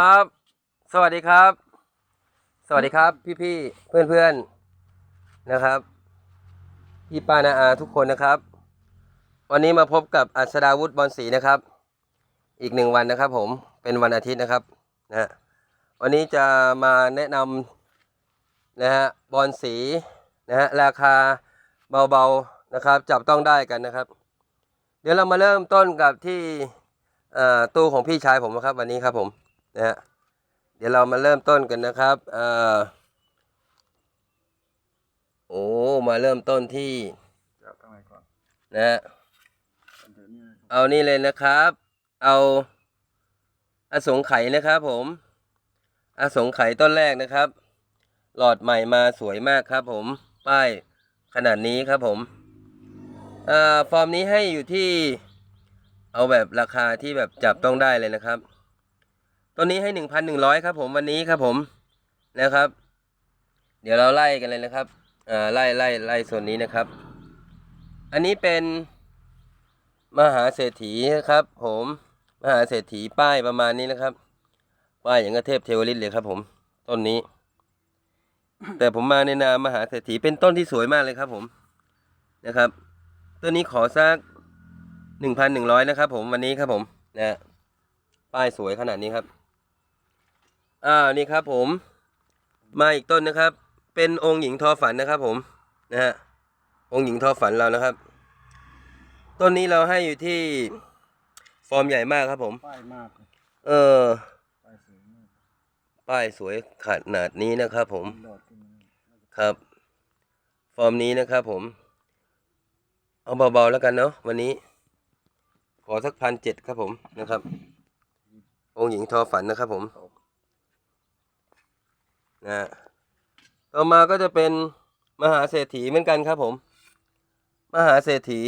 ครับ สวัสดีครับ สวัสดีครับ พี่พี่เพื่อนเพื่อนๆนะครับ พี่ป้านาอาทุกคนนะครับ วันนี้มาพบกับอัศดาวุฒิบอลศรีนะครับ อีกหนึ่งวันนะครับ ผมเป็นวันอาทิตย์นะครับนะวันนี้จะมาแนะนำนะฮะบอลสีนะฮะราคาเบาๆนะครับ จับต้องได้กันนะครับ เดี๋ยวเรามาเริ่มต้นกับที่ตู้ของพี่ชายผมนะครับ วันนี้ครับผม นะฮะเดี๋ยวเรามาเริ่มต้นกันนะครับเอ่อโอ้มาเริ่มต้นที่จับข้างในก่อนนะฮะอันเดี๋ยวนี้นะครับเอานี่เลยนะครับ เอาอสงไขยนะครับผมอสงไขยต้นแรกนะครับ หลอดใหม่มาสวยมากครับผม ป้ายขนาดนี้ครับผมเอ่อฟอร์มนี้ให้อยู่ที่ เอาแบบราคาที่แบบจับต้องได้เลยนะครับ ตัวนี้ให้หนึ่งพันหนึ่งร้อยครับผมวันนี้ครับผมนะครับ เดี๋ยวเราไล่กันเลยนะครับอ่าไล่ไล่ไล่ส่วนนี้นะครับ อันนี้เป็นมหาเศรษฐีนะครับ ผมมหาเศรษฐีป้ายประมาณนี้นะครับ ป้ายอย่างกระเทพเทวฤทธิ์เลยครับ ผมต้นนี้ แต่ผมมาในนามมหาเศรษฐีเป็นต้นที่สวยมากเลยครับ ผมนะครับต้นนี้ขอสักหนึ่งพันหนึ่งร้อยนะครับ ผมวันนี้ครับผมนะป้ายสวยขนาดนี้ครับ อ่านี่ครับผม มาอีกต้นนะครับ เป็นองค์หญิงทอฝันนะครับ ผมนะฮะองค์หญิงทอฝันเรานะครับ ต้นนี้เราให้อยู่ที่ฟอร์มใหญ่มากครับ ผม ป้ายมากเลยเออ ป้ายสวยมากป้ายสวยขนาดนี้นะครับผมหลอดขึ้นมาครับ ฟอร์มนี้นะครับผม เอาเบาๆแล้วกันเนาะวันนี้ ขอสักพันเจ็ดครับผมนะครับ องค์หญิงทอฝันนะครับผมนะ ฮะต่อมาก็จะเป็นมหาเศรษฐีเหมือนกันครับผม มหาเศรษฐี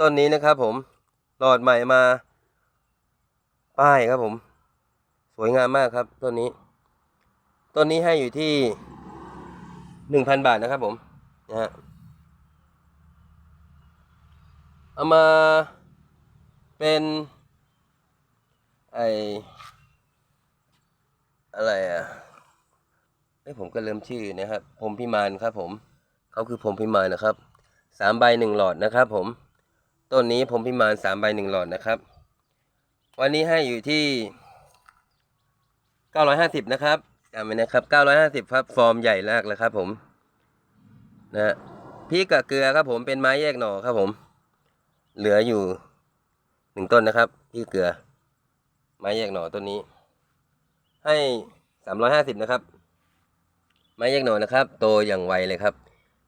ต้นนี้นะครับผมหลอดใหม่มา ป้ายครับผม สวยงามมากครับต้นนี้ต้นนี้ให้อยู่ที่หนึ่งพันบาทนะครับผมนะฮะเอามาเป็นไออะไรอะ อ้ผมก็เริ่มชื่อนะครับพรมพิมานครับผมเขาคือพรมพิมานนะครับสามใบหนึ่งหลอดนะครับ ผมต้นนี้พรมพิมานสามใบหนึ่งหลอดนะครับ วันนี้ให้อยู่ที่950นะครับจำไว้นะครับ950ครับฟอร์มใหญ่มากเลยครับผมนะพริกกับเกลือครับผมเป็นไม้แยกหน่อครับผม เหลืออยู่หนึ่งต้นนะครับพริกเกลือ ไม้แยกหน่อต้นนี้ ให้350นะครับ ไม้แยกหน่อนะครับ โตอย่างไวเลยครับ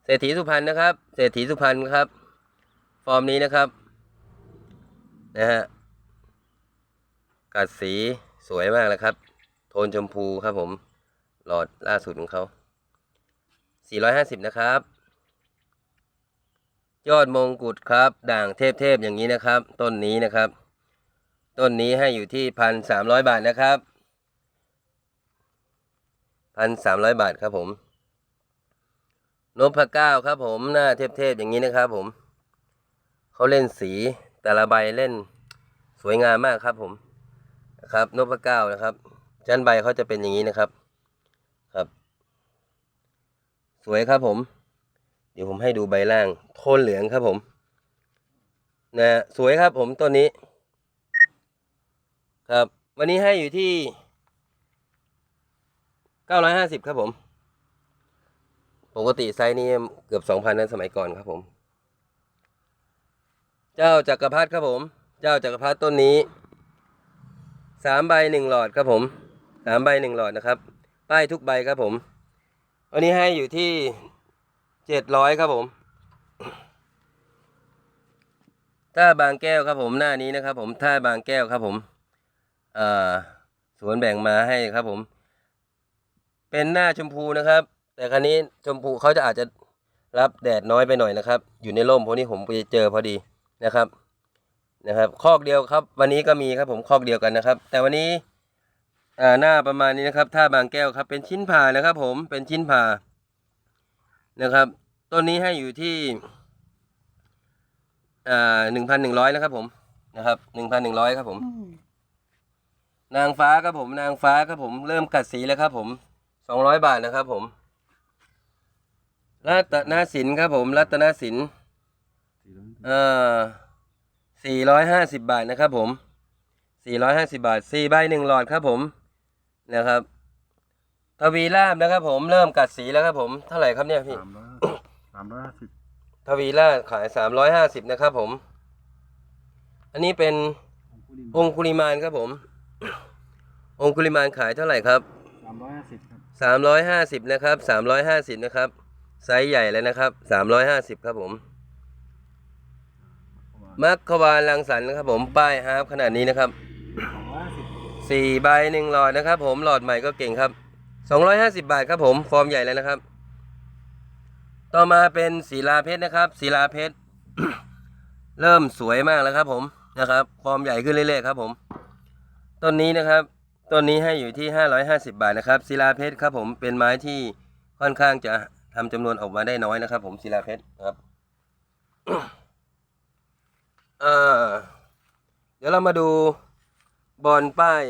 เศรษฐีสุพรรณนะครับ เศรษฐีสุพรรณครับ ฟอร์มนี้นะครับ นะฮะ กัดสีสวยมากเลยครับ โทนชมพูครับผม หลอดล่าสุดของเขา 450 นะครับ ยอดมงกุฎครับ ด่างเทพๆอย่างนี้นะครับ ต้นนี้นะครับ ต้นนี้ให้อยู่ที่พันสามร้อยบาทนะครับ พันสามร้อยบาทครับผมนพเก้าครับผมหน้าเทพๆอย่างนี้นะครับผมเขาเล่นสีแต่ละใบเล่นสวยงามมากครับผมนะครับนพเก้านะครับชั้นใบเขาจะเป็นอย่างนี้นะครับครับ สวยครับผม เดี๋ยวผมให้ดูใบล่างโทนเหลืองครับผมนะสวยครับผมต้นนี้ ครับ วันนี้ให้อยู่ที่ ก้าร้อยห้าสิบครับผม ปกติไซส์นี้เกือบสองพันนั้นสมัยก่อนครับผม เจ้าจักรพรรดิครับผม เจ้าจักรพรรดิต้นนี้สามใบหนึ่งหลอดครับผมสามใบหนึ่งหลอดนะครับ ป้ายทุกใบครับผม วันนี้ให้อยู่ที่เจ็ดร้อยครับผมถ้าบางแก้วครับผมหน้านี้นะครับผมถ้าบางแก้วครับผม เอ่อ สวนแบ่งมาให้ครับผม เป็นหน้าชมพูนะครับ แต่ครั้นี้ชมพูเขาจะอาจจะรับแดดน้อยไปหน่อยนะครับ อยู่ในร่มเพราะนี้ผมไปเจอพอดีนะครับนะครับ คอกเดียวครับ วันนี้ก็มีครับผมคอกเดียวกันนะครับ แต่วันนี้อ่าหน้าประมาณนี้นะครับถ้าบางแก้วครับ เป็นชิ้นผ่านะครับ ผมเป็นชิ้นผ่านะครับต้นนี้ให้อยู่ที่อ่าหนึ่งพันหนึ่งร้อยนะครับ ผมนะครับหนึ่งพันหนึ่งร้อยครับผม นางฟ้าครับผม นางฟ้าครับผม เริ่มกัดสีแล้วครับผม สองร้อยบาทนะครับผม รัตนสินครับผม รัตนสินสี่ร้อยเอ่อสี่ร้อยห้าสิบบาทนะครับผมสี่ร้อยห้าสิบาทสี่ใบหนึ่งหลอดครับผมนะครับทวีราบนะครับ ผมเริ่มกัดสีแล้วครับผมเท่าไหร่ครับเนี่ยพี่สามร้อยสามร้อยห้าสิบทวีราบขายสามร้อยห้าสิบนะครับผม อันนี้เป็นของผู้ดินองคุลิมานครับผม องคุลิมานขายเท่าไหร่ครับสามร้อยห้าสิบครับ สามร้อยห้าสิบนะครับสามร้อยห้าสิบนะครับ ไซส์ใหญ่เลยนะครับสามร้อยห้าสิบครับผมมัคควานรังสรรค์นะครับผมป้ายฮาร์ฟขนาดนี้นะครับสองร้อยห้าสิบสี่ใบหนึ่งหลอดนะครับ ผมหลอดใหม่ก็เก่งครับสองร้อยห้าสิบบาทครับผมฟอร์มใหญ่เลยนะครับ ต่อมาเป็นศิลาเพชรนะครับศิลาเพชรเริ่มสวยมากแล้วครับ ผมนะครับ ฟอร์มใหญ่ขึ้นเรื่อยๆครับ ผมต้นนี้นะครับ ต้นนี้ให้อยู่ที่ 550 บาทนะครับศิลาเพชรครับผมเป็นไม้ที่ค่อนข้างจะทำจำนวนออกมาได้น้อยนะครับ ผมศิลาเพชรครับเดี๋ยวเรามาดูบอลป้าย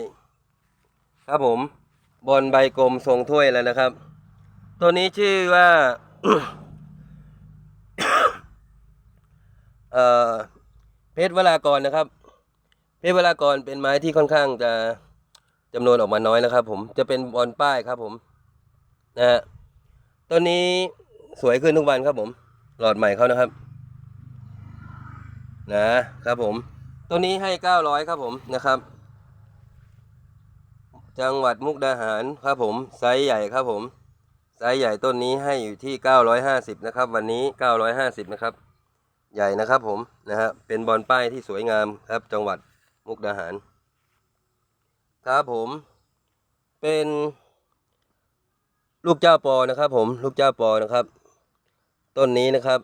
ครับผมบอลใบกลมทรงถ้วยแล้วนะครับ ตัวนี้ชื่อว่าเเพชรวรากรนะครับ เพชรวรากรเป็นไม้ที่ค่อนข้างจะ จำนวนออกมาน้อยนะครับผมจะเป็นบอลป้ายครับผมนะฮะตัวนี้สวยขึ้นทุกวันครับผม หลอดใหม่เขานะครับ นะครับผมตัวนี้ให้เก้าร้อยครับผมนะครับ จังหวัดมุกดาหารครับผมไซส์ใหญ่ครับผมไซส์ใหญ่ต้นนี้ให้อยู่ที่950นะครับ วันนี้950นะครับใหญ่นะครับผมนะฮะเป็นบอลป้ายที่สวยงามครับจังหวัดมุกดาหาร ครับผม เป็นลูกเจ้าปอนะครับ ผมลูกเจ้าปอนะครับ ต้นนี้นะครับ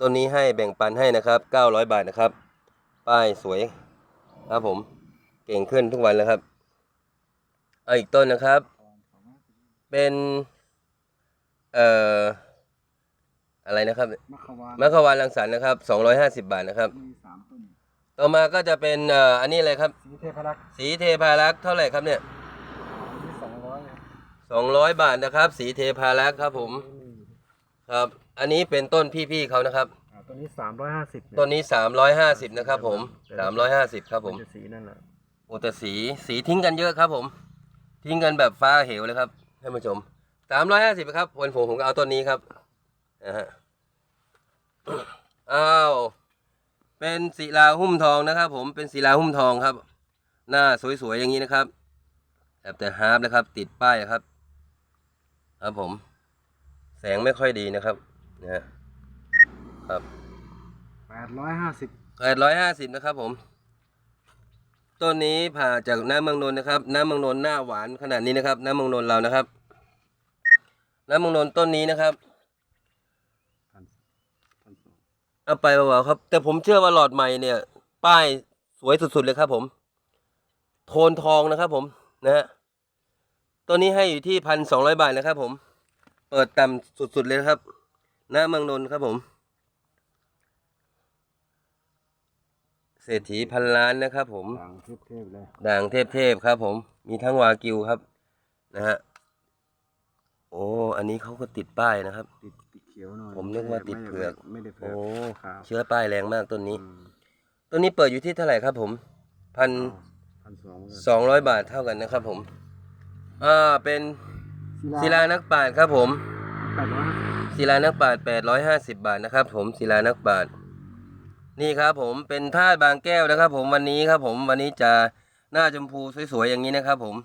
ต้นนี้ให้แบ่งปันให้นะครับ900บาทนะครับ ป้ายสวยครับผม เก่งขึ้นทุกวันแล้วครับเอาอีกต้นนะครับ เป็นเอ่ออะไรนะครับมะขวานมะขวานรังสรรค์นะครับ250บาทนะครับมีสาม ต้นต่อมาก็จะเป็นเอ่ออันนี้อะไรครับ สีเทพรักษ์สีเทพารักษ์เท่าไหร่ครับเนี่ยมีสองร้อย200บาทนะครับ สีเทพารักษ์ครับผม ครับ อันนี้เป็นต้นพี่ๆเขานะครับ อ่าต้นนี้สามร้อยห้าสิบต้นนี้350นะครับผม350ครับผม จะสีนั่นแหละโอ้แต่สีสีทิ้งกันเยอะครับผม ทิ้งกันแบบฟ้าเหวเลยครับท่านผู้ชมสามร้อยห้าสิบครับวันผมผมก็เอาต้นนี้ครับนะฮะ อ้าว เป็นศิลาหุ้มทองนะครับ ผมเป็นศิลาหุ้มทองครับ หน้าสวยๆอย่างนี้นะครับแบบแต่ฮาร์ปนะครับ ติดป้ายครับ ครับผม แสงไม่ค่อยดีนะครับนะฮะครับแปดร้อยห้าสิบแปดร้อยห้าสิบนะครับ ผมต้นนี้ผ่าจากน้ำเมืองนนท์นะครับ น้ำเมืองนนท์หน้าหวานขนาดนี้นะครับ น้ำเมืองนนท์เรานะครับ น้ำเมืองนนท์ต้นนี้นะครับ พันพันสอง เอาไปเปล่าๆครับ แต่ผมเชื่อว่าหลอดใหม่เนี่ย ป้ายสวยสุดๆเลยครับผม โทนทองนะครับผมนะฮะตัวนี้ให้อยู่ที่พันสองร้อยบาทนะครับผม เปิดต่ำสุดๆเลยนะครับหน้าเมืองนนท์ครับผม เศรษฐีพันล้านนะครับผม ต่างเทพเทพเลยด่างเทพๆครับผม มีทั้งวากิวครับ นะฮะ โอ้ อันนี้เขาก็ติดป้ายนะครับ ติดติด เขียวหน่อยผมนึกว่าติดเผือก ไม่ได้เผืโอ้อกขาวเชื้อป้ายแรงมากต้นนี้อืมต้นนี้เปิดอยู่ที่เท่าไหร่ครับผมพันพันสองสองร้อยบาทเท่ากันนะครับ ผมอ่าเป็นศิลานักปราชญ์ครับผม แปดร้อยห้าสิบศิลานักปราชญ์แปดร้อยห้าสิบบาทนะครับ ผมศิลานักปราชญ์นี่ครับผมเป็นธาตุบางแก้วนะครับ ผมวันนี้ครับ ผมวันนี้จะหน้าชมพูสวยๆอย่างนี้นะครับ ผม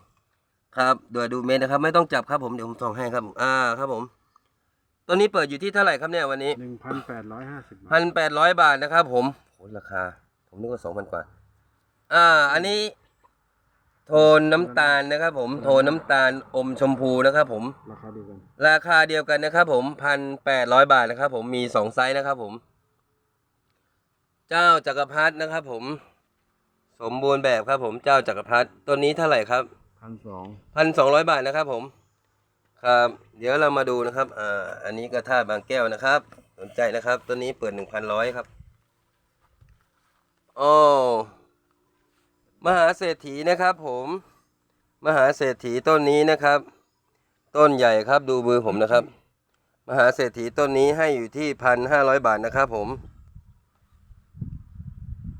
ครับเดี๋ยวดูเม็ดนะครับ ไม่ต้องจับครับผมเดี๋ยวผมส่องให้ครับ อ่าครับผม ตัวนี้เปิดอยู่ที่เท่าไหร่ครับเนี่ยวันนี้หนึ่งพันแปดร้อยห้าสิบพันแปดร้อยบาทนะครับ ผมโหราคา ผมนึกว่าสองพันกว่า อ่า อันนี้ โทนน้ำตาลนะครับ ผม โทนน้ำตาลอมชมพูนะครับ ผม ราคาเดียวกัน ราคาเดียวกันนะครับ ผมพันแปดร้อยบาทนะครับ ผมมีสองไซส์นะครับ ผม เจ้าจักรพรรดินะครับ ผม สมบูรณ์แบบครับ ผม เจ้าจักรพรรดิตัวนี้เท่าไหร่ครับพันสองพันสองร้อยบาทนะครับ ผม ครับ เดี๋ยวเรามาดูนะครับอ่าอันนี้ก็ท่าบางแก้วนะครับ สนใจนะครับ ตัวนี้เปิดหนึ่งพันร้อยครับโอ้มหาเศรษฐีนะครับ ผม มหาเศรษฐีต้นนี้นะครับ ต้นใหญ่ครับดูมือผมนะครับ มหาเศรษฐีต้นนี้ให้อยู่ที่พันห้าร้อยบาทนะครับ ผม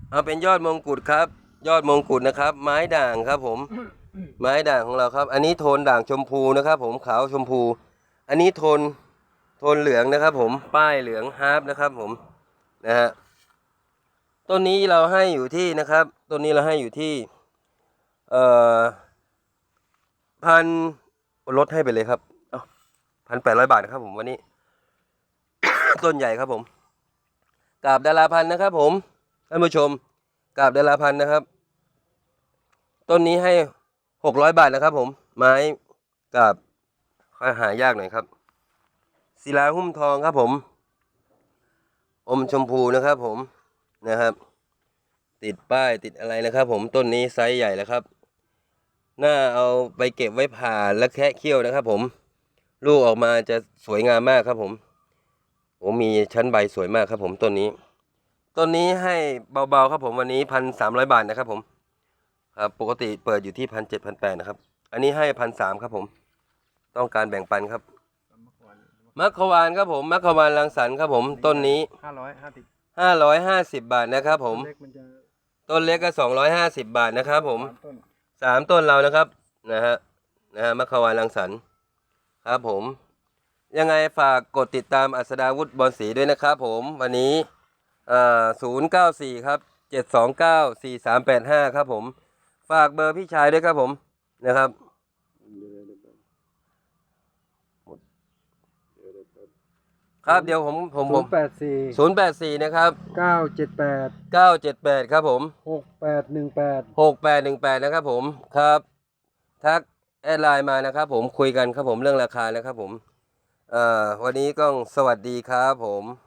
เอาเป็นยอดมงกุฎครับ ยอดมงกุฎนะครับ ไม้ด่างครับ ผม ไม้ด่างของเราครับ อันนี้โทนด่างชมพูนะครับ ผมขาวชมพู อันนี้โทนโทนเหลืองนะครับ ผมป้ายเหลืองฮาร์ปนะครับ ผมนะฮะต้นนี้เราให้อยู่ที่นะครับต้นนี้เราให้อยู่ที่เอ่อพันลดให้ไปเลยครับพันแปดร้อยบาทนะครับผมวันนี้ ต้นใหญ่ครับผมกาบดาราพันธุ์นะครับ ผมท่านผู้ชมกาบดาราพันธุ์นะครับ ต้นนี้ให้ หกร้อยบาทนะครับผม ไม้กราบค่อยหายากหน่อยครับ ศิลาหุ้มทองครับผม อมชมพูนะครับผมนะครับ ติดป้ายติดอะไรนะครับ ผมต้นนี้ไซส์ใหญ่แล้วครับน่าเอาไปเก็บไว้ผ่าและแคะเขี้ยวนะครับ ผม ลูกออกมาจะสวยงามมากครับผมผมมีชั้นใบสวยมากครับผมต้นนี้ ต้นนี้ให้เบาๆครับผมวันนี้พันสามร้อยบาทนะครับผม ครับปกติเปิดอยู่ที่พันเจ็ดพันแปดนะครับ อันนี้ให้พันสามครับผม ต้องการแบ่งปันครับมัคควานครับผมมัคควานรังสรรค์ครับผมต้นนี้ห้าร้อยห้าสิบห้าร้อยห้าสิบบาทนะครับผม เล็กมันจะต้นเล็กก็สองร้อยห้าสิบบาทนะครับผมสามต้นสามต้นเรานะครับนะฮะนะฮะมัคควานรังสรรค์ครับผม ยังไงฝากกดติดตามอัศดาวุฒิบอลศรีด้วยนะครับผม วันนี้เอ่อศูนย์เก้าสี่ครับเจ็ดสองเก้าสี่สามแปดห้าครับผม ฝากเบอร์พี่ชายด้วยครับผมนะครับเดี๋ยวเดี๋ยวเดี๋ยวเดี๋ยวเดี๋ยวเดี๋ยวครับเดี๋ยวผมผมผศูมนย์แปดสี่ศูนย์แปดสี่นะครับเก้าเจ็ดแปดเก้าเจ็ดแปดครับผมหกแปดหนึ่งแปดหกแปดหนึ่งแปดนะครับผมครับทักแอดไลน์มานะครับผมคุยกันครับผมเรื่องราคานะครับผมเอ่อวันนี้ก็สวัสดีครับผม